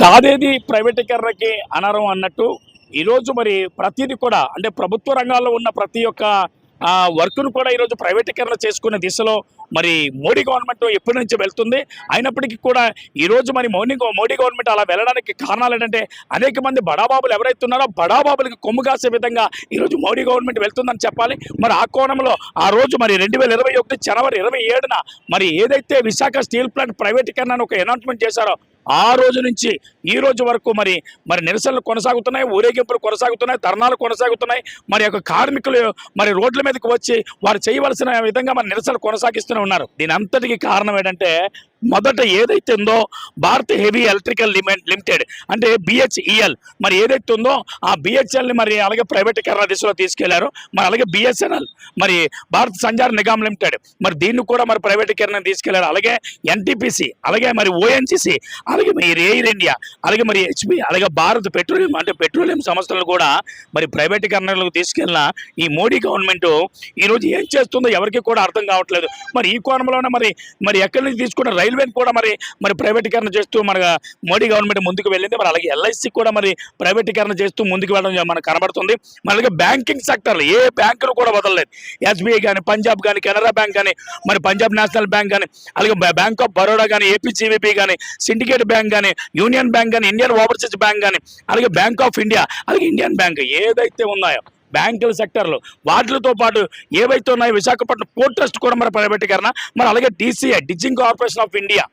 కాదేది ప్రైవేటీకరణకి అనరం అన్నట్టు ఈరోజు మరి ప్రతిదీ కూడా అంటే ప్రభుత్వ రంగాల్లో ఉన్న ప్రతి ఒక్క వర్క్ను కూడా ఈరోజు ప్రైవేటీకరణ చేసుకునే దిశలో మరి మోడీ గవర్నమెంట్ ఎప్పటి నుంచి వెళ్తుంది? అయినప్పటికీ కూడా ఈరోజు మరి మోడీ మోడీ గవర్నమెంట్ అలా వెళ్ళడానికి కారణాలు ఏంటంటే అనేక మంది బడాబాబులు ఎవరైతే ఉన్నారో బడాబాబులకి కొమ్ము కాసే విధంగా ఈరోజు మోడీ గవర్నమెంట్ వెళ్తుందని చెప్పాలి. మరి ఆ కోణంలో ఆ రోజు మరి రెండు వేల ఇరవై ఒకటి జనవరి ఇరవై ఏడున మరి ఏదైతే విశాఖ స్టీల్ ప్లాంట్ ప్రైవేటీకరణ అని ఒక అనౌన్స్మెంట్ చేశారో ఆ రోజు నుంచి ఈ రోజు వరకు మరి మరి నిరసనలు కొనసాగుతున్నాయి ఊరేగింపులు కొనసాగుతున్నాయి ధర్నాలు కొనసాగుతున్నాయి. మరి యొక్క కార్మికులు మరి రోడ్ల మీదకి వచ్చి వారు చేయవలసిన విధంగా మరి నిరసనలు కొనసాగిస్తూనే ఉన్నారు. దీని అంతటికి కారణం ఏంటంటే మొదట ఏదైతే ఉందో Bharat heavy electrical limit limited అంటే బిహెచ్ఈఎల్ మరి ఏదైతే ఉందో ఆ బిహెచ్ఎల్ని మరి అలాగే ప్రైవేటీకరణ దిశలో తీసుకెళ్ళారు. మరి అలాగే బిఎస్ఎన్ఎల్ మరి భారత్ సంచార్ నిగమ్ లిమిటెడ్. మరి దీన్ని కూడా మరి ప్రైవేటీకరణ తీసుకెళ్ళారు. అలాగే ఎన్టీపీసీ అలాగే మరి ఓఎన్జీసీ అలాగే మరి ఎయిర్ ఇండియా అలాగే మరి హెచ్పి అలాగే భారత్ పెట్రోలియం అంటే పెట్రోలియం సంస్థలు కూడా మరి ప్రైవేటీకరణలకు తీసుకెళ్ళిన ఈ మోడీ గవర్నమెంట్ ఈరోజు ఏం చేస్తుందో ఎవరికి కూడా అర్థం కావట్లేదు. మరి ఈ కోణంలోనే మరి మరి ఎక్కడి నుంచి తీసుకున్న రైల్వేని కూడా మరి మరి ప్రైవేటీకరణ చేస్తూ మన మోడీ గవర్నమెంట్ ముందుకు వెళ్ళింది. మరి అలాగే ఎల్ఐసి కూడా మరి ప్రైవేటీకరణ చేస్తూ ముందుకు వెళ్ళడం మనకు కనబడుతుంది. మరి అలాగే బ్యాంకింగ్ సెక్టర్లు ఏ బ్యాంకులు కూడా వదలలేదు. ఎస్బీఐ కానీ పంజాబ్ కానీ కెనరా బ్యాంక్ కానీ మరి పంజాబ్ నేషనల్ బ్యాంక్ కానీ అలాగే బ్యాంక్ ఆఫ్ బరోడా కానీ ఏపీజీవీపీ కానీ సిండికేట్ బ్యాంక్ కానీ యూనియన్ బ్యాంక్ కానీ ఇండియన్ ఓవర్సీస్ బ్యాంక్ కానీ అలాగే బ్యాంక్ ఆఫ్ ఇండియా అలాగే ఇండియన్ బ్యాంక్ ఏదైతే ఉన్నాయో బ్యాంకుల సెక్టర్లు. వాటితో పాటు ఏవైతే ఉన్నాయో విశాఖపట్నం పోర్ట్ ట్రస్ట్ కూడా మరి ప్రైవేటీకరణ మరి అలాగే DCI dredging corporation of India.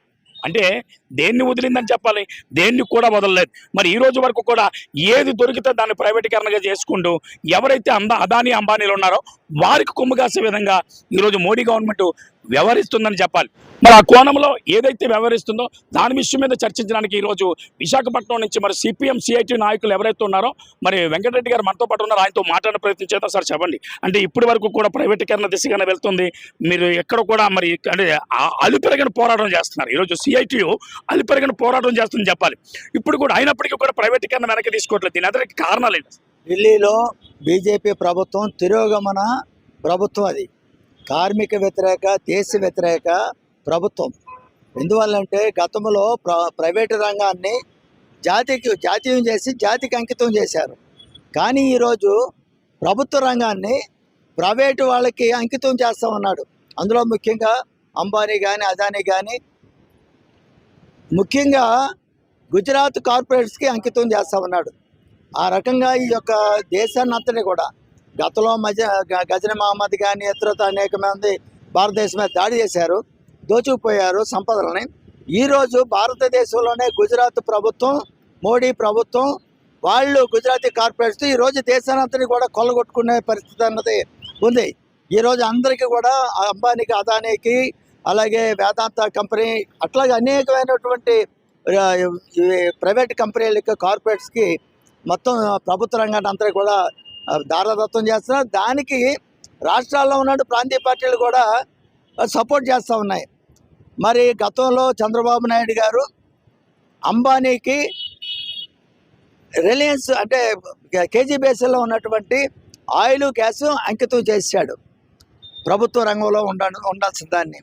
అంటే దేన్ని వదిలిందని చెప్పాలి? దేన్ని కూడా వదలలేదు. మరి ఈ రోజు వరకు కూడా ఏది దొరికితే దాన్ని ప్రైవేటీకరణగా చేసుకుంటూ ఎవరైతే అంద అదాని అంబానీలు ఉన్నారో వారికి కొమ్ము కాసే విధంగా ఈరోజు మోడీ గవర్నమెంట్ వ్యవహరిస్తుందని చెప్పాలి. మరి ఆ కోణంలో ఏదైతే వ్యవహరిస్తుందో దాని విషయం మీద చర్చించడానికి ఈరోజు విశాఖపట్నం నుంచి మరి సిపిఎం సిఐటి నాయకులు ఎవరైతే ఉన్నారో మరి వెంకటరెడ్డి గారు మనతో పాటు ఉన్నారు. ఆయనతో మాట్లాడే ప్రయత్నం చేద్దాం సార్ చెప్పండి. అంటే ఇప్పటి వరకు కూడా ప్రైవేటీకరణ దిశగానే వెళ్తుంది. మీరు ఎక్కడ కూడా మరి అంటే అలుపెరగని పోరాటం చేస్తున్నారు. ఈరోజు సిఐటియు అలుపెరగని పోరాటం చేస్తుందని చెప్పాలి. ఇప్పుడు కూడా అయినప్పటికీ కూడా ప్రైవేటీకరణ వెనక్కి తీసుకోవట్లేదు. దీని అందరికి కారణాలు ఏంటి? ఢిల్లీలో బీజేపీ ప్రభుత్వం తిరోగమన ప్రభుత్వం అది. కార్మిక వ్యతిరేక దేశ వ్యతిరేక ప్రభుత్వం. ఎందువల్లంటే గతంలో ప్ర ప్రైవేటు రంగాన్ని జాతికి జాతీయం చేసి జాతికి అంకితం చేశారు. కానీ ఈరోజు ప్రభుత్వ రంగాన్ని ప్రైవేటు వాళ్ళకి అంకితం చేస్తామన్నాడు అందులో ముఖ్యంగా అంబానీ కానీ అదానీ కానీ ముఖ్యంగా గుజరాత్ కార్పొరేట్స్కి అంకితం చేస్తా ఉన్నాడు ఆ రకంగా ఈ యొక్క దేశాన్నంతటి కూడా గతంలో మజ గ- గజని మహమ్మద్ కానీ ఇతరత అనేక మంది భారతదేశం మీద దాడి చేశారు దోచుకుపోయారు సంపదలని. ఈరోజు భారతదేశంలోనే గుజరాత్ ప్రభుత్వం మోడీ ప్రభుత్వం వాళ్ళు గుజరాతీ కార్పొరేట్స్ ఈరోజు దేశానంతని కూడా కొల్లగొట్టుకునే పరిస్థితి అన్నది ఉంది. ఈరోజు అందరికీ కూడా ఆ అంబానీకి అదానీకి అలాగే వేదాంత కంపెనీ అట్లాగే అనేకమైనటువంటి ప్రైవేట్ కంపెనీలకి కార్పొరేట్స్కి మొత్తం ప్రభుత్వ రంగాన్ని అంతా కూడా దారదత్వం చేస్తున్నారు. దానికి రాష్ట్రాల్లో ఉన్న ప్రాంతీయ పార్టీలు కూడా సపోర్ట్ చేస్తూ ఉన్నాయి. మరి గతంలో చంద్రబాబు నాయుడు గారు అంబానీకి రిలయన్స్ అంటే కేజీ బేసిల్లో ఉన్నటువంటి ఆయిల్ గ్యాస్ అంకితం చేశాడు. ప్రభుత్వ రంగంలో ఉండ ఉండాల్సిన దాన్ని.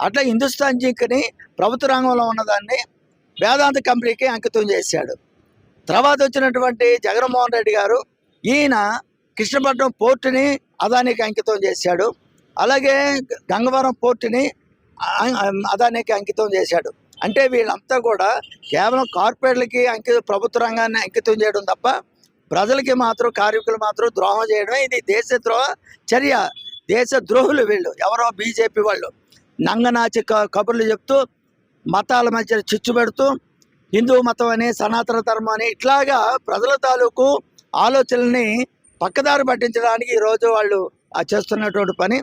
అట్లా హిందుస్థాన్ జింక్ని ప్రభుత్వ రంగంలో ఉన్నదాన్ని వేదాంత కంపెనీకి అంకితం చేశాడు. తర్వాత వచ్చినటువంటి జగన్మోహన్ రెడ్డి గారు ఈయన కృష్ణపట్నం పోర్టుని అదానికి అంకితం చేశాడు. అలాగే గంగవరం పోర్టుని అదానికి అంకితం చేశాడు. అంటే వీళ్ళంతా కూడా కేవలం కార్పొరేట్లకి అంకిత ప్రభుత్వ రంగాన్ని అంకితం చేయడం తప్ప ప్రజలకి మాత్రం కార్మికులు మాత్రం ద్రోహం చేయడమే. ఇది దేశ ద్రోహ చర్య. దేశ ద్రోహులు వీళ్ళు. ఎవరో బీజేపీ వాళ్ళు. నంగనాచి క- కబుర్లు చెప్తూ మతాల మధ్య చిచ్చు పెడుతూ హిందూ మతం అని సనాతన ధర్మం అని ఇట్లాగా ప్రజల తాలూకు ఆలోచనల్ని పక్కదారి పట్టించడానికి ఈరోజు వాళ్ళు చేస్తున్నటువంటి పని.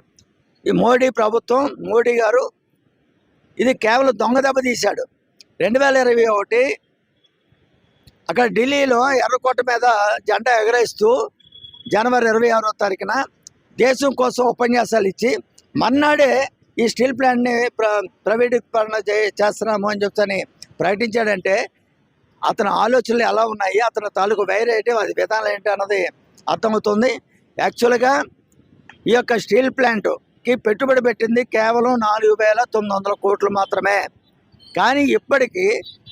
ఈ మోడీ ప్రభుత్వం మోడీ గారు ఇది కేవలం దొంగ దెబ్బ తీశాడు. రెండు వేల ఇరవై ఒకటి అక్కడ ఢిల్లీలో ఎర్రకోట మీద జెండా ఎగరేస్తూ జనవరి ఇరవై ఆరో తారీఖున దేశం కోసం ఉపన్యాసాలు ఇచ్చి మన్నాడే ఈ స్టీల్ ప్లాంట్ని ప్ర ప్రైవేటీకరణ చే చేస్తున్నాము అని చెప్తాని ప్రకటించాడంటే అతని ఆలోచనలు ఎలా ఉన్నాయి అతని తాలూకు వైర్ ఏంటి అది విధానం ఏంటి అన్నది అర్థమవుతుంది. యాక్చువల్గా ఈ యొక్క స్టీల్ ప్లాంట్కి పెట్టుబడి పెట్టింది కేవలం నాలుగు వేల తొమ్మిది వందల కోట్లు మాత్రమే. కానీ ఇప్పటికీ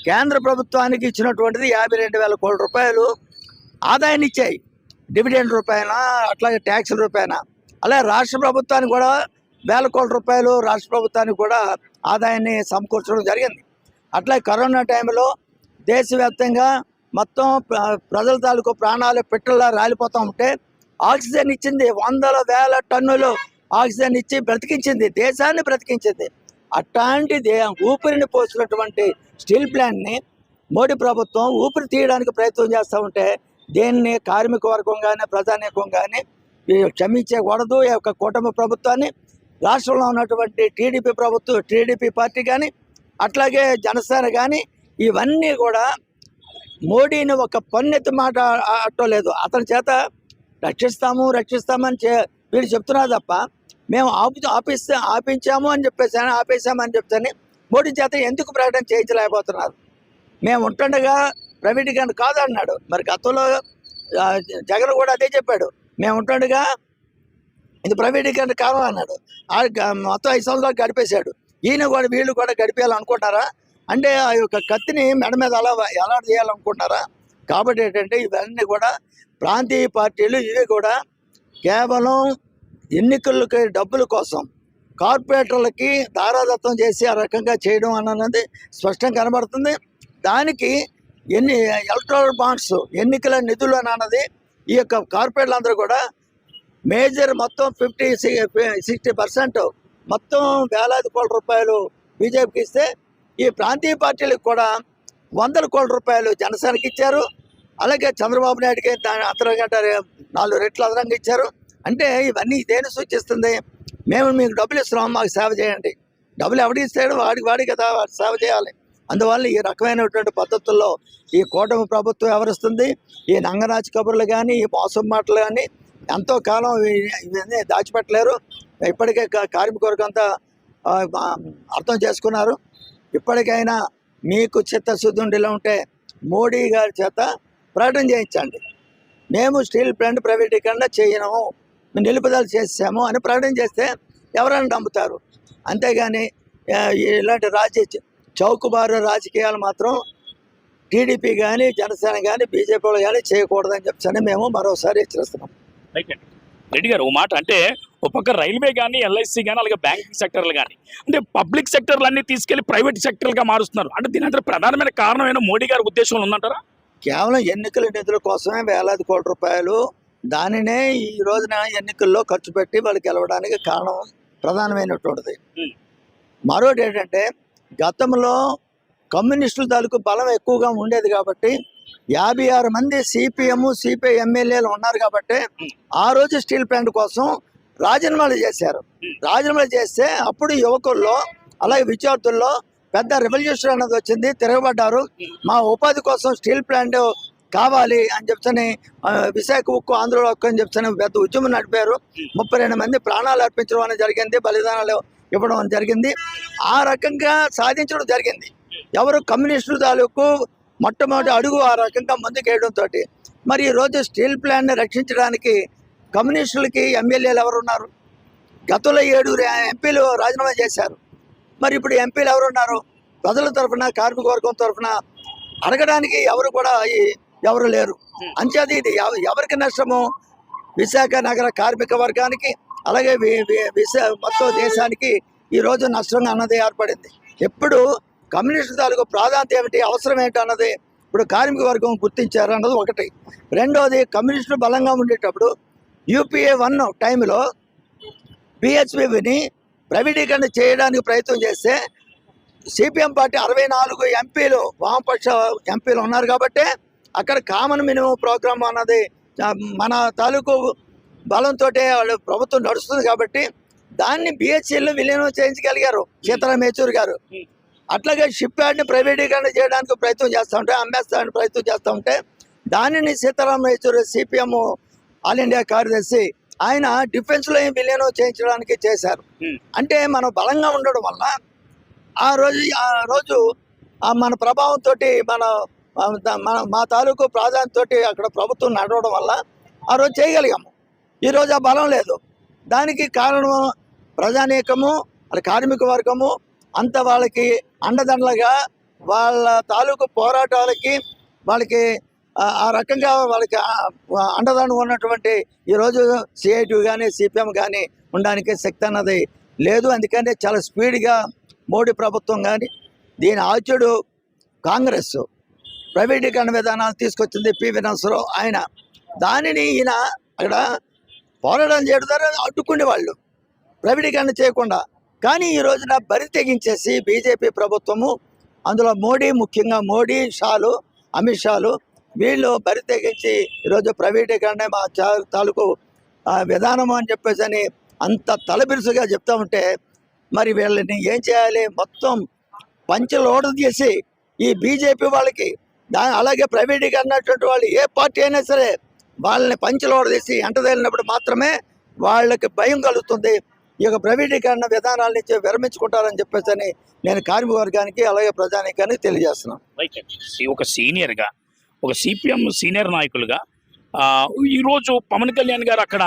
కేంద్ర ప్రభుత్వానికి ఇచ్చినటువంటిది యాభై రెండు వేల కోట్ల రూపాయలు ఆదాయాన్ని ఇచ్చాయి. డివిడెండ్ రూపాయన అట్లాగే ట్యాక్స్ రూపాయన. అలాగే రాష్ట్ర ప్రభుత్వానికి కూడా వేల కోట్ల రూపాయలు రాష్ట్ర ప్రభుత్వానికి కూడా ఆదాయాన్ని సమకూర్చడం జరిగింది. అట్లా కరోనా టైంలో దేశవ్యాప్తంగా మొత్తం ప్రజల తాలూకు ప్రాణాలు పిట్టల్లా రాలిపోతూ ఉంటే ఆక్సిజన్ ఇచ్చింది వందల వేల టన్నులు ఆక్సిజన్ ఇచ్చి బ్రతికించింది దేశాన్ని బ్రతికించింది. అట్లాంటి ఊపిరిని పోసినటువంటి స్టీల్ ప్లాంట్ని మోడీ ప్రభుత్వం ఊపిరి తీయడానికి ప్రయత్నం చేస్తూ ఉంటే దేన్ని కార్మిక వర్గం కానీ ప్రజానీకం కానీ క్షమించకూడదు. ఈ యొక్క కుటుంబ ప్రభుత్వాన్ని రాష్ట్రంలో ఉన్నటువంటి టీడీపీ ప్రభుత్వం టీడీపీ పార్టీ కానీ అట్లాగే జనసేన కానీ ఇవన్నీ కూడా మోడీని ఒక పన్నెత్తి మాట అట్టలేదు అతని చేత రక్షిస్తాము రక్షిస్తామని చే వీళ్ళు చెప్తున్నారు తప్ప మేము ఆపు ఆపిస్తే ఆపించాము అని చెప్పేసి ఆపేసామని చెప్తాని మోడీ చేత ఎందుకు ప్రకటన చేయించలేకపోతున్నారు? మేము ఉంటుండగా ప్రైవేటీకరణ కాదన్నాడు. మరి గతంలో జగన్ కూడా అదే చెప్పాడు. మేము ఉంటుండగా ఇది ప్రైవేటీకరణ అన్నాడు. ఆ మొత్తం ఐదు సంవత్సరాలు గడిపేశాడు. ఈయన కూడా వీళ్ళు కూడా గడిపేయాలనుకుంటారా అంటే ఆ యొక్క కత్తిని మెడ మీద అలా ఎలా చేయాలనుకుంటారా కాబట్టి ఏంటంటే ఇవన్నీ కూడా ప్రాంతీయ పార్టీలు ఇవి కూడా కేవలం ఎన్నికలకి డబ్బుల కోసం కార్పొరేటర్లకి దారాదత్తం చేసి ఆ రకంగా చేయడం అన్నది స్పష్టంగా కనబడుతుంది. దానికి ఎన్ని ఎలక్ట్రల్ బాండ్స్ ఎన్నికల నిధులు అన్నది ఈ యొక్క కార్పొరేట్లు అందరూ కూడా మేజర్ మొత్తం ఫిఫ్టీ సిక్స్టీ పర్సెంట్ మొత్తం వేలాది కోట్ల రూపాయలు బీజేపీకి ఇస్తే ఈ ప్రాంతీయ పార్టీలకు కూడా వందల కోట్ల రూపాయలు జనసేనకి ఇచ్చారు. అలాగే చంద్రబాబు నాయుడుకి దాని అతనంగా నాలుగు రెట్లు అదనంగా ఇచ్చారు. అంటే ఇవన్నీ దేని సూచిస్తుంది? మేము మీకు డబ్బులు ఇస్తున్నాం మాకు సేవ చేయండి. డబ్బులు ఎవడు ఇస్తాడు వాడికి వాడి కదా వాడు సేవ చేయాలి. అందువల్ల ఈ రకమైనటువంటి పద్ధతుల్లో ఈ కూటమి ప్రభుత్వం ఎవరిస్తుంది? ఈ నంగరాజు కబుర్లు కానీ ఈ మోసం మాటలు కానీ ఎంతో కాలం ఇవన్నీ దాచిపెట్టలేరు. ఇప్పటికే కా- అంతా అర్థం చేసుకున్నారు. ఇప్పటికైనా మీకు చిత్తశుద్ధి ఉండేలా ఉంటే మోడీ గారి చేత ప్రకటన చేయించండి. మేము స్టీల్ ప్లాంట్ ప్రైవేటీకరణ చేయము నిలుపుదల చేసాము అని ప్రకటన చేస్తే ఎవరైనా నమ్ముతారు. అంతేగాని ఇలాంటి రాజకీయ చౌకబారు రాజకీయాలు మాత్రం టీడీపీ కానీ జనసేన కానీ బీజేపీ కానీ చేయకూడదని చెప్పని మేము మరోసారి హెచ్చరిస్తున్నాం. రైట్. రెడ్డి గారు ఓ మాట అంటే ఒక పక్క రైల్వే కానీ ఎల్ఐసి కానీ అలాగే బ్యాంకింగ్ సెక్టర్లు కానీ అంటే పబ్లిక్ సెక్టర్లు అన్ని తీసుకెళ్ళి ప్రైవేట్ సెక్టర్లుగా మారుస్తున్నారు అంటే దీని అందరూ ప్రధానమైన కారణమైన మోడీ గారి ఉద్దేశంలో ఉందంటారా కేవలం ఎన్నికల నిధుల కోసమే వేలాది కోట్ల రూపాయలు దానినే ఈ రోజున ఎన్నికల్లో ఖర్చు పెట్టి వాళ్ళు గెలవడానికి కారణం ప్రధానమైనటువంటిది. మరొకటి ఏంటంటే గతంలో కమ్యూనిస్టుల తాలూకు బలం ఎక్కువగా ఉండేది కాబట్టి యాభై ఆరు మంది సిపిఎం సిపిఐ ఎమ్మెల్యేలు ఉన్నారు కాబట్టి ఆ రోజు స్టీల్ ప్లాంట్ కోసం రాజీనామాలు చేశారు. రాజీనామాలు చేస్తే అప్పుడు యువకుల్లో అలాగే విద్యార్థుల్లో పెద్ద రెవల్యూషన్ అనేది వచ్చింది. తిరగబడ్డారు. మా ఉపాధి కోసం స్టీల్ ప్లాంట్ కావాలి అని చెప్తని విశాఖ ఉక్కు ఆంధ్రలో ఉక్కు అని చెప్తని పెద్ద ఉద్యమం నడిపారు. ముప్పై రెండు మంది ప్రాణాలు అర్పించడం అనేది జరిగింది. బలిదానాలు ఇవ్వడం జరిగింది. ఆ రకంగా సాధించడం జరిగింది. ఎవరు కమ్యూనిస్టు తాలూకు మొట్టమొదటి అడుగు ఆ రకంగా ముందుకేయడంతో మరి ఈరోజు స్టీల్ ప్లాంట్ని రక్షించడానికి కమ్యూనిస్టులకి ఎమ్మెల్యేలు ఎవరున్నారు? గతంలో ఏడుగురు ఎంపీలు రాజీనామా చేశారు. మరి ఇప్పుడు ఎంపీలు ఎవరు ఉన్నారు ప్రజల తరఫున కార్మిక వర్గం తరఫున అడగడానికి ఎవరు కూడా ఎవరు లేరు. అంచేది ఇది. ఎవరికి నష్టము? విశాఖ నగర కార్మిక వర్గానికి అలాగే విశా మొత్తం దేశానికి ఈరోజు నష్టంగా అన్నది ఏర్పడింది. ఎప్పుడు కమ్యూనిస్టు తాలూకు ప్రాధాన్యత ఏమిటి? అవసరం ఏంటి అన్నది ఇప్పుడు కార్మిక వర్గం గుర్తించారు అన్నది ఒకటి. రెండోది కమ్యూనిస్టులు బలంగా ఉండేటప్పుడు యూపీఏ వన్ టైంలో బిహెచ్పిని ప్రైవేటీకరణ చేయడానికి ప్రయత్నం చేస్తే సిపిఎం పార్టీ అరవై నాలుగు ఎంపీలు వామపక్ష ఎంపీలు ఉన్నారు కాబట్టి అక్కడ కామన్ మినిమం ప్రోగ్రామ్ అన్నది మన తాలూకు బలంతో వాళ్ళు ప్రభుత్వం నడుస్తుంది కాబట్టి దాన్ని బిహెచ్ఎల్లో విలీనం చేయించగలిగారు. సీతారాం యేచూరి గారు. అట్లాగే షిప్ యార్డ్ని ప్రైవేటీకరణ చేయడానికి ప్రయత్నం చేస్తూ ఉంటే అమ్మేస్తానికి ప్రయత్నం చేస్తూ ఉంటే దానిని Sitaram Yechury CPM all India కార్యదర్శి ఆయన డిఫెన్స్లో విలీనం చేయించడానికి చేశారు. అంటే మనం బలంగా ఉండడం వల్ల ఆ రోజు ఆ రోజు మన ప్రభావంతో మన మన మా తాలూకు ప్రాధాన్యతతోటి అక్కడ ప్రభుత్వం నడవడం వల్ల ఆ రోజు చేయగలిగాము. ఈరోజు ఆ బలం లేదు. దానికి కారణము ప్రజానీకము అది కార్మిక వర్గము అంత వాళ్ళకి అండదండలుగా వాళ్ళ తాలూకు పోరాటాలకి వాళ్ళకి ఆ- రకంగా వాళ్ళకి అండదండ ఉన్నటువంటి ఈరోజు సిఐటి కానీ సిపిఎం కానీ ఉండడానికి శక్తి అన్నది లేదు. అందుకని చాలా స్పీడ్గా మోడీ ప్రభుత్వం కానీ దీని ఆచుడు కాంగ్రెస్ ప్రైవేటీకరణ విధానాలు తీసుకొచ్చింది పి. నరసరావు ఆయన దానిని ఈయన అక్కడ పోరాటం చేయడం ద్వారా అడ్డుకునే వాళ్ళు ప్రైవేటీకరణ చేయకుండా కానీ ఈ రోజున బరి తెగించేసి బీజేపీ ప్రభుత్వము అందులో మోడీ ముఖ్యంగా మోడీ షాలు అమిత్ షాలు వీళ్ళు బరి తెగించి ఈరోజు ప్రైవేటీకరణ మా తాలూకు విధానము విధానం అని చెప్పేసి అని అంత తలబిరుసుగా చెప్తా ఉంటే మరి వీళ్ళని ఏం చేయాలి? మొత్తం పంచలోడ చేసి ఈ బీజేపీ వాళ్ళకి అలాగే ప్రైవేటీకరణ అన్నటువంటి వాళ్ళు ఏ పార్టీ అయినా సరే వాళ్ళని పంచలోడ తీసి ఎంటదేలినప్పుడు మాత్రమే వాళ్ళకి భయం కలుగుతుంది. ఈ యొక్క ప్రైవేటీకరణ విధానాల నుంచి విరమించుకుంటారని చెప్పేసి నేను కార్మిక వర్గానికి అలాగే ప్రజానికానికి తెలియజేస్తున్నాను. ఒక సీనియర్గా ఒక సిపిఎం సీనియర్ నాయకులుగా ఈరోజు పవన్ కళ్యాణ్ గారు అక్కడ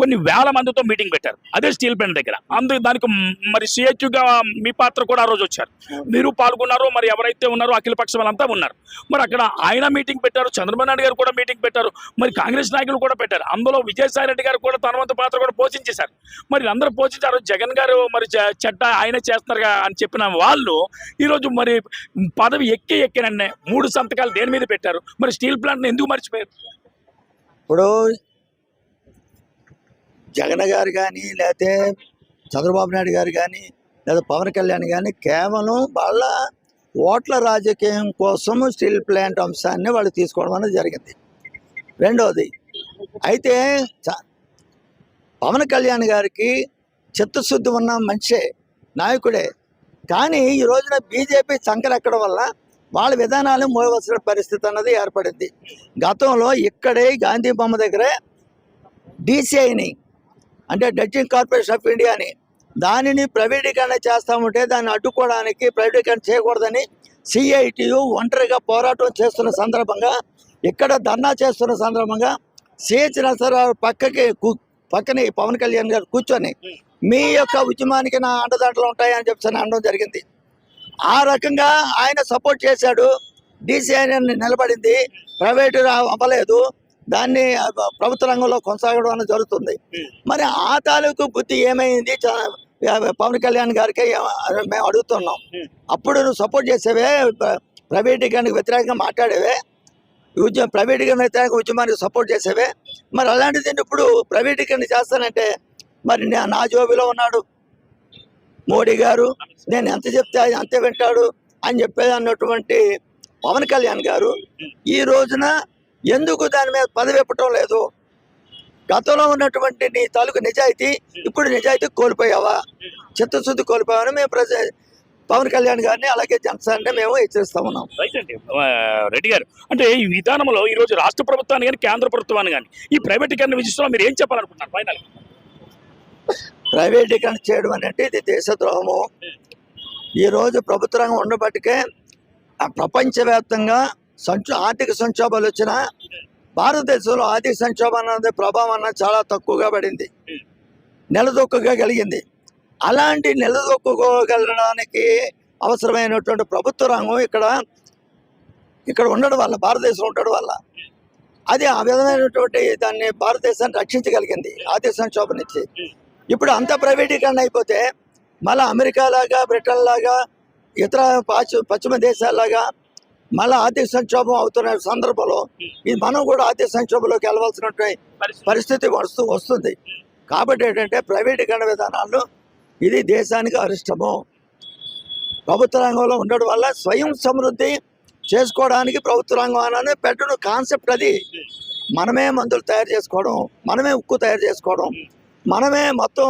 కొన్ని వేల మందితో మీటింగ్ పెట్టారు. అదే స్టీల్ ప్లాంట్ దగ్గర. అందు దానికి మరి సిహెచ్గా మీ పాత్ర కూడా ఆ రోజు వచ్చారు. మీరు పాల్గొన్నారు మరి ఎవరైతే ఉన్నారో అఖిలపక్ష వాళ్ళంతా ఉన్నారు. మరి అక్కడ ఆయన మీటింగ్ పెట్టారు చంద్రబాబు నాయుడు గారు కూడా మీటింగ్ పెట్టారు మరి కాంగ్రెస్ నాయకులు కూడా పెట్టారు. అందులో విజయసాయి రెడ్డి గారు కూడా తన వంతు పాత్ర కూడా పోషించేశారు. మరి అందరూ పోషించారు. జగన్ గారు మరి చెడ్డ ఆయన చేస్తారుగా అని చెప్పిన వాళ్ళు ఈరోజు మరి పదవి ఎక్కి ఎక్కినన్నే మూడు సంతకాలు దేని మీద పెట్టారు? మరి స్టీల్ ప్లాంట్ని ఎందుకు మర్చిపోయారు? ఇప్పుడు జగన్ గారు కానీ లేకపోతే చంద్రబాబు నాయుడు గారు కానీ లేదా పవన్ కళ్యాణ్ కానీ కేవలం వాళ్ళ ఓట్ల రాజకీయం కోసం స్టీల్ ప్లాంట్ అంశాన్ని వాళ్ళు తీసుకోవడం అనేది జరిగింది. రెండవది అయితే చ- పవన్ కళ్యాణ్ గారికి చిత్తశుద్ధి ఉన్న మనిషే నాయకుడే. కానీ ఈ రోజున బీజేపీ సంకరెక్కడం వల్ల వాళ్ళ విధానాలు మోయవలసిన పరిస్థితి అన్నది ఏర్పడింది. గతంలో ఇక్కడే గాంధీ బొమ్మ దగ్గరే డీసీఐని అంటే డడ్జింగ్ కార్పొరేషన్ ఆఫ్ ఇండియా అని. దానిని ప్రైవేటీకరణ చేస్తామంటే దాన్ని అడ్డుకోవడానికి ప్రైవేటీకరణ చేయకూడదని సిఐటియు ఒంటరిగా పోరాటం చేస్తున్న సందర్భంగా ఇక్కడ ధర్నా చేస్తున్న సందర్భంగా సిహెచ్ నరసరావు పక్కకి పక్కనే పవన్ కళ్యాణ్ గారు కూర్చొని మీ యొక్క ఉద్యమానికి నా అండదండలు ఉంటాయని చెప్పి అనడం జరిగింది. ఆ రకంగా ఆయన సపోర్ట్ చేశాడు. డీసీఐ నిలబడింది. ప్రైవేటు అవ్వలేదు. దాన్ని ప్రభుత్వ రంగంలో కొనసాగడం అనేది జరుగుతుంది. మరి ఆ తాలూకు బుద్ధి ఏమైంది? పవన్ కళ్యాణ్ గారికి మేము అడుగుతున్నాం. అప్పుడు నువ్వు సపోర్ట్ చేసేవే ప్ర- ప్రైవేటీకరణకు వ్యతిరేకంగా మాట్లాడేవే. ఉద్యమ ప్రైవేటీకరణ వ్యతిరేక ఉద్యమానికి సపోర్ట్ చేసేవే. మరి అలాంటిది ఇప్పుడు ప్రైవేటీకరణ చేస్తానంటే మరి నా- జోబిలో ఉన్నాడు. మోడీ గారు నేను ఎంత చెప్తే అంతే వింటాడు అని చెప్పేది అన్నటువంటి పవన్ కళ్యాణ్ గారు. ఈ రోజున ఎందుకు దాని మీద పదవి ఇప్పటం లేదు? గతంలో ఉన్నటువంటి నీ తాలూకు నిజాయితీ ఇప్పుడు నిజాయితీ కోల్పోయావా? చిత్తశుద్ధి కోల్పోయావని మేము ప్రజ పవన్ కళ్యాణ్ గారిని అలాగే జనసేన మేము హెచ్చరిస్తా ఉన్నాం. రైట్ అండి. ఆ, రెడ్డి గారు అంటే ఈ విధానంలో ఈ రోజు రాష్ట్ర ప్రభుత్వాన్ని కానీ కేంద్ర ప్రభుత్వాన్ని కానీ ఈ ప్రైవేటీకరణ విషయంలో మీరు ఏం చెప్పాలనుకుంటున్నారు? ఫైనల్ ప్రైవేటీకరణ చేయడం అనేది ఇది దేశద్రోహము ఈరోజు ప్రభుత్వ రంగం ఉండబట్టికే ఆ ప్రపంచవ్యాప్తంగా సంక్షో ఆర్థిక సంక్షోభాలు వచ్చిన భారతదేశంలో ఆర్థిక సంక్షోభం అన్నది ప్రభావం అన్నది చాలా తక్కువగా పడింది. నిలదొక్కుగా కలిగింది. అలాంటి నిలదొక్కుకోగలడానికి అవసరమైనటువంటి ప్రభుత్వ రంగం ఇక్కడ ఇక్కడ ఉండడం వల్ల భారతదేశం ఉండడం వల్ల. అది ఆ విధమైనటువంటి దాన్ని భారతదేశాన్ని రక్షించగలిగింది ఆర్థిక సంక్షోభం నుంచి. ఇప్పుడు అంత ప్రైవేటీకరణ అయిపోతే మళ్ళీ అమెరికా లాగా బ్రిటన్ లాగా ఇతర పాశ్చి పశ్చిమ దేశాల్లాగా మళ్ళీ ఆర్థిక సంక్షోభం అవుతున్న సందర్భంలో ఇది మనం కూడా ఆర్థిక సంక్షోభంలోకి వెళ్ళవలసినటువంటి పరిస్థితి. వస్తూ వస్తుంది. కాబట్టి ఏంటంటే ప్రైవేటీకరణ విధానాలు ఇది దేశానికి అరిష్టము. ప్రభుత్వ రంగంలో ఉండడం వల్ల స్వయం సమృద్ధి చేసుకోవడానికి ప్రభుత్వ రంగం అనేది పెట్టడం కాన్సెప్ట్ అది. మనమే మందులు తయారు చేసుకోవడం మనమే ఉక్కు తయారు చేసుకోవడం మనమే మొత్తం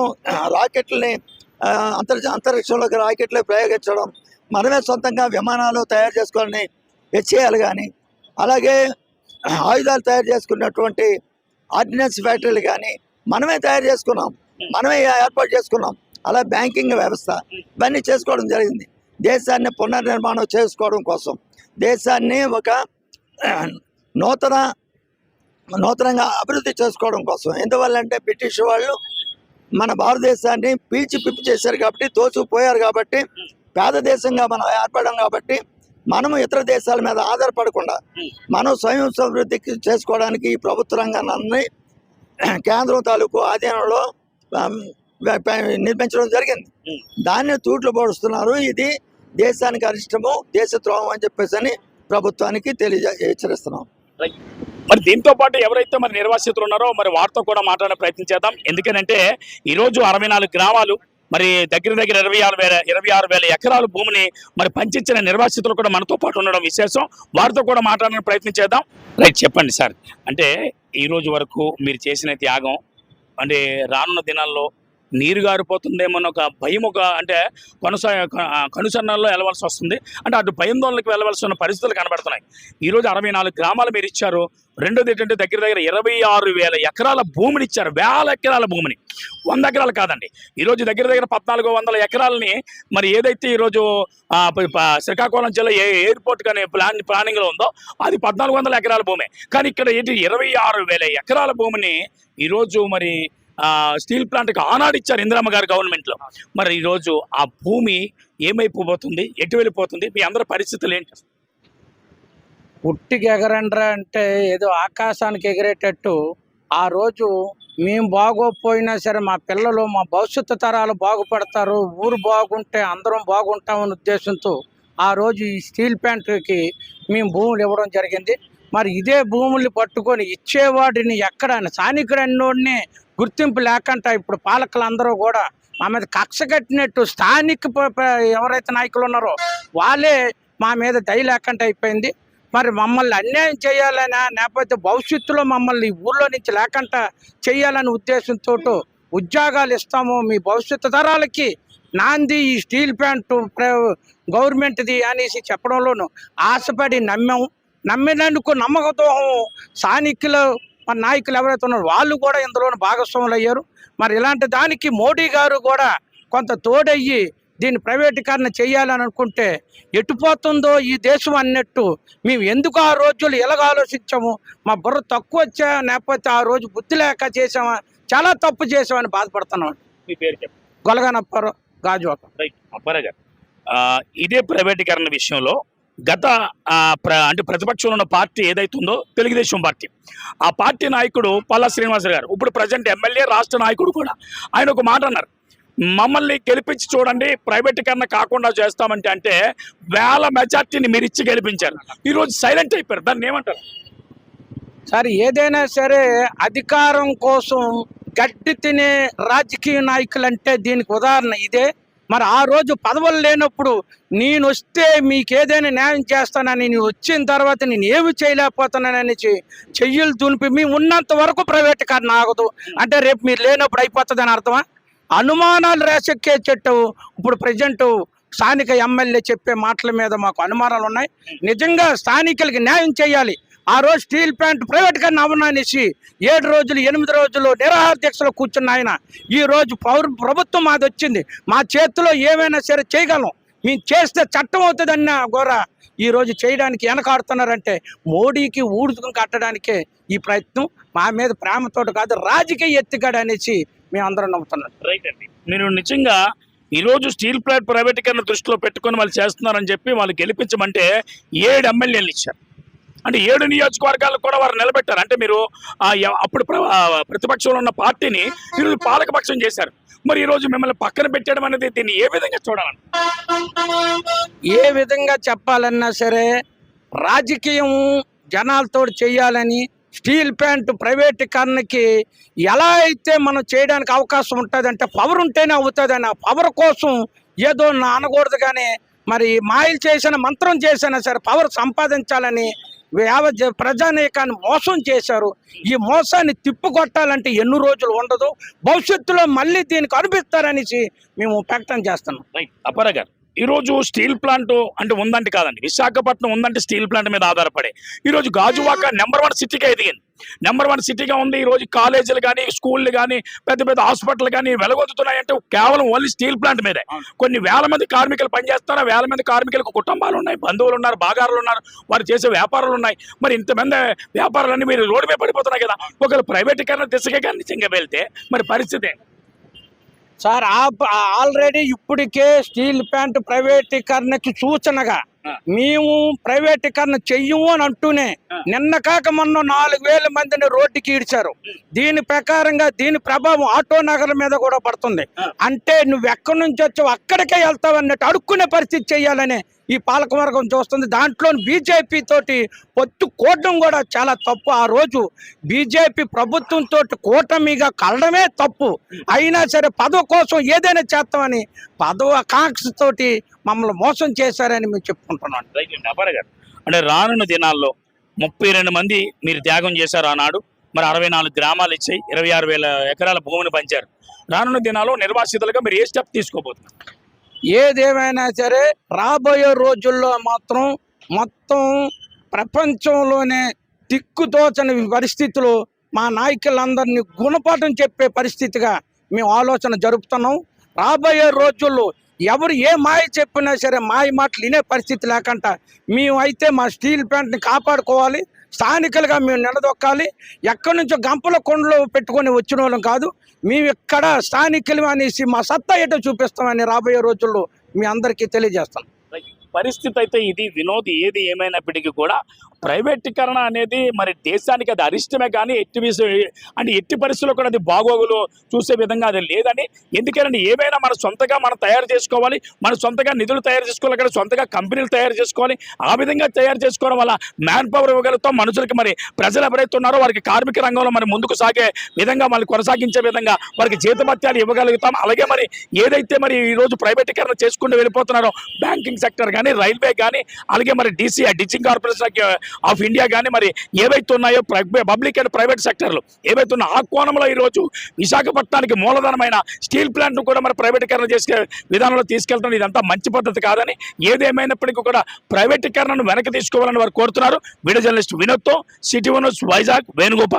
రాకెట్లని అంతరిక్ష అంతరిక్షంలోకి రాకెట్లు ప్రయోగించడం మనమే సొంతంగా విమానాలు తయారు చేసుకోవాలని హెచ్ఏఎల్ కానీ. అలాగే ఆయుధాలు తయారు చేసుకున్నటువంటి ఆర్డినెన్స్ ఫ్యాక్టరీలు కానీ మనమే తయారు చేసుకున్నాం. మనమే ఏర్పాటు చేసుకున్నాం. అలా బ్యాంకింగ్ వ్యవస్థ ఇవన్నీ చేసుకోవడం జరిగింది. దేశాన్ని పునర్నిర్మాణం చేసుకోవడం కోసం. దేశాన్ని ఒక నూతన నూతనంగా అభివృద్ధి చేసుకోవడం కోసం. ఎందువల్లంటే బ్రిటిష్ వాళ్ళు మన భారతదేశాన్ని పీల్చి పిప్పి చేశారు కాబట్టి తోచుకుపోయారు కాబట్టి పేద దేశంగా మనం ఏర్పడడం కాబట్టి మనము ఇతర దేశాల మీద ఆధారపడకుండా. మనం స్వయం సమృద్ధి చేసుకోవడానికి ఈ ప్రభుత్వ రంగాన్ని కేంద్రం తాలూకు ఆధీనంలో నిర్మించడం జరిగింది. దాన్ని తూట్లు పొడుస్తున్నారు. ఇది దేశానికి అరిష్టము దేశద్రోహం అని చెప్పేసి అని ప్రభుత్వానికి తెలియజే హెచ్చరిస్తున్నాం. మరి దీంతో పాటు ఎవరైతే మరి నిర్వాసితులు ఉన్నారో మరి వారితో కూడా మాట్లాడే ప్రయత్నం చేద్దాం. ఎందుకనంటే ఈ రోజు అరవై నాలుగు గ్రామాలు మరి దగ్గర దగ్గర ఇరవై ఆరు వేల ఇరవై ఆరు వేల ఎకరాల భూమిని మరి పంచించిన నిర్వాసితులు కూడా మనతో పాటు ఉండడం విశేషం. వారితో కూడా మాట్లాడడానికి ప్రయత్నం చేద్దాం. రైట్ చెప్పండి సార్. అంటే ఈ రోజు వరకు మీరు చేసిన త్యాగం అంటే రానున్న దినాల్లో నీరు గారిపోతుందేమో ఒక భయం ఒక అంటే కొనసా కనుసన్నల్లో వెళ్ళవలసి వస్తుంది. అంటే అటు భయందోళనకి వెళ్ళవలసి ఉన్న పరిస్థితులు కనబడుతున్నాయి. ఈ రోజు అరవై నాలుగు గ్రామాలు మీరు ఇచ్చారు. రెండోది ఏంటంటే దగ్గర దగ్గర ఇరవై ఆరు వేల ఎకరాల భూమిని ఇచ్చారు. వేల ఎకరాల భూమిని. వంద ఎకరాలు కాదండి. ఈరోజు దగ్గర దగ్గర పద్నాలుగు వందల ఎకరాలని మరి ఏదైతే ఈరోజు శ్రీకాకుళం జిల్లా ఏ ఎయిర్పోర్ట్ కానీ ప్లాన్ ప్లానింగ్లో ఉందో అది పద్నాలుగు వందల ఎకరాల భూమి. కానీ ఇక్కడ ఏంటి? ఇరవై ఆరు వేల ఎకరాల భూమిని ఈరోజు మరి స్టీల్ ప్లాంట్కి ఆనాడు ఇచ్చారు ఇందిరమ్మ గారు గవర్నమెంట్లో. మరి ఈరోజు ఆ భూమి ఏమైపోబోతుంది? ఎటు వెళ్ళిపోతుంది? మీ అందరి పరిస్థితులు ఏంటి? పుట్టికి ఎగరండ్రా అంటే ఏదో ఆకాశానికి ఎగిరేటట్టు ఆ రోజు మేము బాగోపోయినా సరే మా పిల్లలు మా భవిష్యత్తు తరాలు బాగుపడతారు ఊరు బాగుంటే అందరం బాగుంటామనే ఉద్దేశంతో ఆ రోజు ఈ స్టీల్ ప్లాంట్కి మేము భూములు ఇవ్వడం జరిగింది. మరి ఇదే భూములు పట్టుకొని ఇచ్చేవాడిని ఎక్కడ? స్థానికుడు అన్నోడిని గుర్తింపు లేకుండా ఇప్పుడు పాలకులందరూ కూడా మా మీద కక్ష కట్టినట్టు స్థానిక ఎవరైతే నాయకులు ఉన్నారో వాళ్ళే మా మీద దయ లేకుండా అయిపోయింది. మరి మమ్మల్ని అన్యాయం చేయాలనా లేకపోతే భవిష్యత్తులో మమ్మల్ని ఈ నుంచి లేకుండా చేయాలనే ఉద్దేశంతో ఉద్యోగాలు ఇస్తాము. మీ భవిష్యత్తు తరాలకి నాంది ఈ స్టీల్ ప్లాంట్ ప్ర- గవర్నమెంట్ది అనేసి చెప్పడంలోను ఆశపడి నమ్మాము నమ్మినందుకు నమ్మకద్రోహం స్థానికులు మన నాయకులు ఎవరైతే ఉన్నారో వాళ్ళు కూడా ఇందులో భాగస్వాములు అయ్యారు. మరి ఇలాంటి దానికి మోడీ గారు కూడా కొంత తోడయ్యి దీన్ని ప్రైవేటీకరణ చేయాలని అనుకుంటే ఎటుపోతుందో ఈ దేశం అన్నట్టు మేము ఎందుకు ఆ రోజులు ఎలాగ ఆలోచించాము? మా బుర్ర తక్కువ వచ్చా? లేకపోతే ఆ రోజు బుద్ధి లేక చేసామా చాలా తప్పు చేసామని బాధపడుతున్నాం. మీ పేరు చెప్పండి. గొలగనప్పారు గాజువాక గారు. ఇదే ప్రైవేటీకరణ విషయంలో గత ప్ర అంటే ప్రతిపక్షంలో ఉన్న పార్టీ ఏదైతే ఉందో తెలుగుదేశం పార్టీ. ఆ పార్టీ నాయకుడు పల్లా శ్రీనివాసరావు గారు ఇప్పుడు ప్రజెంట్ ఎమ్మెల్యే రాష్ట్ర నాయకుడు కూడా. ఆయన ఒక మాట అన్నారు. మమ్మల్ని గెలిపించి చూడండి ప్రైవేటీకరణ కాకుండా చేస్తామంటే అంటే వేల మెజార్టీని మీరు ఇచ్చి గెలిపించారు. ఈరోజు సైలెంట్ అయిపోయారు. దాన్ని ఏమంటారు? సార్ ఏదైనా సరే అధికారం కోసం గడ్డి తినే రాజకీయ నాయకులంటే దీనికి ఉదాహరణ ఇదే. మరి ఆ రోజు పదవులు లేనప్పుడు నేను వస్తే మీకు ఏదైనా న్యాయం చేస్తానని నేను వచ్చిన తర్వాత నేను ఏమి చేయలేకపోతానని చెయ్యలు దునిపి మేము ఉన్నంత వరకు ప్రైవేటీకరణ ఆగదు. అంటే రేపు మీరు లేనప్పుడు అయిపోతుందని అర్థమా? అనుమానాలు రేసెక్కే చెట్టు. ఇప్పుడు ప్రజెంట్ స్థానిక ఎమ్మెల్యే చెప్పే మాటల మీద మాకు అనుమానాలు ఉన్నాయి నిజంగా స్థానికులకి న్యాయం చేయాలి. ఆ రోజు స్టీల్ ప్లాంట్ ప్రైవేట్గా అవనానేసి ఏడు రోజులు ఎనిమిది రోజులు నిరాహార దీక్షలో కూర్చున్న ఆయన. ఈ రోజు పౌర ప్రభుత్వం మాది వచ్చింది. మా చేతిలో ఏమైనా సరే చేయగలం. మేము చేస్తే చట్టం అవుతుందన్న గోర ఈ రోజు చేయడానికి వెనకాడుతున్నారంటే మోడీకి ఊడుకుని కట్టడానికే ఈ ప్రయత్నం. మా మీద ప్రేమతోటి కాదు రాజకీయ ఎత్తుగడ అనేసి మేము నమ్ముతున్నాం. రైట్ అండి. మీరు నిజంగా ఈరోజు స్టీల్ ప్లాంట్ ప్రైవేటీకరణ దృష్టిలో పెట్టుకొని వాళ్ళు చేస్తున్నారని చెప్పి వాళ్ళు గెలిపించమంటే ఏడు ఎమ్మెల్యేలు ఇచ్చారు. అంటే ఏడు నియోజకవర్గాలకు కూడా వారు నిలబెట్టారు. అంటే మీరు అప్పుడు ప్ర- ప్రతిపక్షంలో ఉన్న పార్టీని ఈరోజు పాలకపక్షం చేశారు. మరి ఈరోజు మిమ్మల్ని పక్కన పెట్టడం అనేది దీన్ని ఏ విధంగా చూడాలని ఏ విధంగా చెప్పాలన్నా సరే రాజకీయం జనాలతో చేయాలని స్టీల్ ప్లాంట్ ప్రైవేటీకరణకి ఎలా అయితే మనం చేయడానికి అవకాశం ఉంటుందంటే పవర్ ఉంటేనే అవుతుందని ఆ పవర్ కోసం ఏదో నానకూడదు కానీ మరి మాయలు చేసిన మంత్రం చేసినా సరే పవర్ సంపాదించాలని యావత్ ప్రజానీకాన్ని మోసం చేశారు. ఈ మోసాన్ని తిప్పుకొట్టాలంటే ఎన్ని రోజులు ఉండదు. భవిష్యత్తులో మళ్ళీ దీనికి అనిపిస్తారనేసి మేము ప్రకటన చేస్తున్నాం. రైట్. గారు ఈ రోజు స్టీల్ ప్లాంట్ అంటే ఉందంటే కాదండి. విశాఖపట్నం ఉందంటే స్టీల్ ప్లాంట్ మీద ఆధారపడే. ఈ రోజు గాజువాక నెంబర్ వన్ సిటీగా ఎదిగింది. నెంబర్ వన్ సిటీగా ఉంది. ఈ రోజు కాలేజీలు కానీ స్కూళ్ళు కానీ పెద్ద పెద్ద హాస్పిటల్ కానీ వెలగొందుతున్నాయంటే కేవలం ఓన్లీ స్టీల్ ప్లాంట్ మీదే. కొన్ని వేల మంది కార్మికులు పనిచేస్తారు వేల మంది కార్మికులకు కుటుంబాలు ఉన్నాయి బంధువులు ఉన్నారు బాగారులు ఉన్నారు. వారు చేసే వ్యాపారాలు ఉన్నాయి. మరి ఇంతమంది వ్యాపారాలన్నీ మీరు రోడ్డు మీద పడిపోతున్నాయి కదా. ఒకవేళ ప్రైవేటీకరణ దిశగా కానీ వెళ్తే మరి పరిస్థితి? సార్ ఆల్రెడీ ఇప్పటికే స్టీల్ ప్లాంట్ ప్రైవేటీకరణకి సూచనగా. మేము ప్రైవేటీకరణ చెయ్యము అని అంటూనే. నిన్న కాక మొన్న నాలుగు వేల మందిని రోడ్డుకి ఈడ్చారు దీని ప్రకారంగా దీని ప్రభావం ఆటో నగరం మీద కూడా పడుతుంది. అంటే నువ్వు ఎక్కడి నుంచి వచ్చావు అక్కడికే వెళ్తావు అన్నట్టు అడుక్కునే పరిస్థితి చేయాలని ఈ పాలకవర్గం చూస్తుంది. దాంట్లో బీజేపీ తోటి పొత్తు కూడడం కూడా చాలా తప్పు. ఆ రోజు బీజేపీ ప్రభుత్వంతో కూటమిగా కలడమే తప్పు. అయినా సరే పదవి కోసం ఏదైనా చేస్తామని పదవ ఆకాంక్షతోటి మమ్మల్ని మోసం చేశారని మేము చెప్పుకుంటున్నాం. గారు అంటే రానున్న దినాల్లో ముప్పై రెండు మంది మీరు త్యాగం చేశారు ఆనాడు. మరి అరవై నాలుగు గ్రామాలు ఇచ్చాయి ఇరవై ఆరు వేల ఎకరాల భూమిని పంచారు. రానున్న దినాల్లో నిర్వాసితులుగా మీరు ఏ స్టెప్ తీసుకోబోతున్నారు? ఏదేమైనా సరే రాబోయే రోజుల్లో మాత్రం మొత్తం ప్రపంచంలోనే తిక్కుతోచని పరిస్థితులు మా నాయకులందరినీ గుణపాఠం చెప్పే పరిస్థితిగా మేము ఆలోచన జరుపుతున్నాం. రాబోయే రోజుల్లో ఎవరు ఏ మాయ చెప్పినా సరే మాయ మాటలు వినే పరిస్థితి లేకుండా మేము అయితే మా స్టీల్ ప్లాంట్ని కాపాడుకోవాలి. స్థానికులుగా మేము నిలదొక్కాలి. ఎక్కడి నుంచో గంపల కొండలో పెట్టుకొని వచ్చిన వాళ్ళం కాదు. మేమిక్కడ స్థానికులు అనేసి మా సత్తా ఏటో చూపిస్తామని రాబోయే రోజుల్లో మీ అందరికీ తెలియజేస్తాం. పరిస్థితి అయితే ఇది వినోద్ ఏది ఏమైనప్పటికీ కూడా ప్రైవేటీకరణ అనేది మరి దేశానికి అది అరిష్టమే కానీ ఎట్టి అంటే ఎట్టి పరిస్థితుల్లో కూడా అది బాగోగులు చూసే విధంగా అది లేదని ఎందుకంటే ఏమైనా మన సొంతగా మనం తయారు చేసుకోవాలి మన సొంతగా నిధులు తయారు చేసుకోవాలి అక్కడ సొంతగా కంపెనీలు తయారు చేసుకోవాలి ఆ విధంగా తయారు చేసుకోవడం వల్ల మ్యాన్ పవర్ ఇవ్వగలుగుతాం మనుషులకి మరి ప్రజలు ఎవరైతే ఉన్నారో వారికి కార్మిక రంగంలో మరి ముందుకు సాగే విధంగా వాళ్ళు కొనసాగించే విధంగా వారికి జీతభత్యాలు ఇవ్వగలుగుతాం. అలాగే మరి ఏదైతే మరి ఈ రోజు ప్రైవేటీకరణ చేసుకుంటూ వెళ్ళిపోతున్నారో బ్యాంకింగ్ సెక్టర్ కానీ రైల్వే కానీ అలాగే మరి DC dredging corporation of India కానీ మరి ఏవైతే ఉన్నాయో పబ్లిక్ అండ్ ప్రైవేట్ సెక్టర్లు ఏవైతే ఉన్నాయో ఆ కోణంలో ఈ రోజు విశాఖపట్నానికి మూలధనమైన స్టీల్ ప్లాంట్ కూడా మరి ప్రైవేటీకరణ చేసే విధానంలో తీసుకెళ్తాం ఇదంతా మంచి పద్ధతి కాదని ఏదేమైనప్పటికీ కూడా ప్రైవేటీకరణను వెనక్కి తీసుకోవాలని వారు కోరుతున్నారు. వీడియో జర్నలిస్ట్ వినోద్తో సిటీ వన్ వైజాగ్ వేణుగోపాల్.